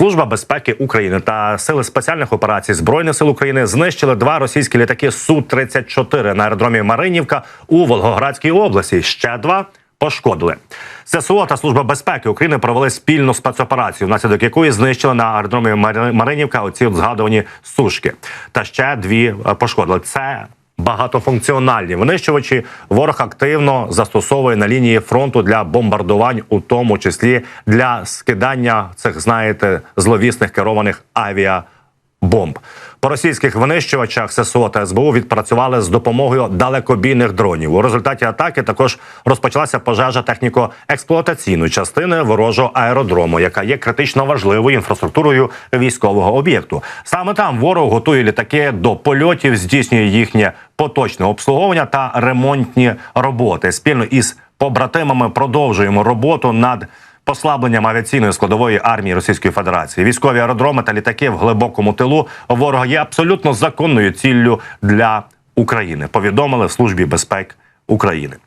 Служба безпеки України та сили спеціальних операцій збройних сил України знищили два російські літаки су 34 на аеродромі Маринівка у Волгоградській області. Ще два пошкодили. ССО та служба безпеки України провели спільну спецоперацію, внаслідок якої знищили на аеродромі Мари- Маринівка оці згадувані сушки. Та ще дві е, пошкодили. Це багатофункціональні винищувачі. Ворог активно застосовує на лінії фронту для бомбардувань, у тому числі для скидання цих, знаєте, зловісних керованих авіа. Бомб по російських винищувачах ССО та СБУ відпрацювали з допомогою далекобійних дронів. У результаті атаки також розпочалася пожежа техніко-експлуатаційної частини ворожого аеродрому, яка є критично важливою інфраструктурою військового об'єкту. Саме там ворог готує літаки до польотів, здійснює їхнє поточне обслуговування та ремонтні роботи. Спільно із побратимами продовжуємо роботу над послабленням авіаційної складової армії Російської Федерації. Військові аеродроми та літаки в глибокому тилу ворога є абсолютно законною ціллю для України. Повідомили в службі безпеки України.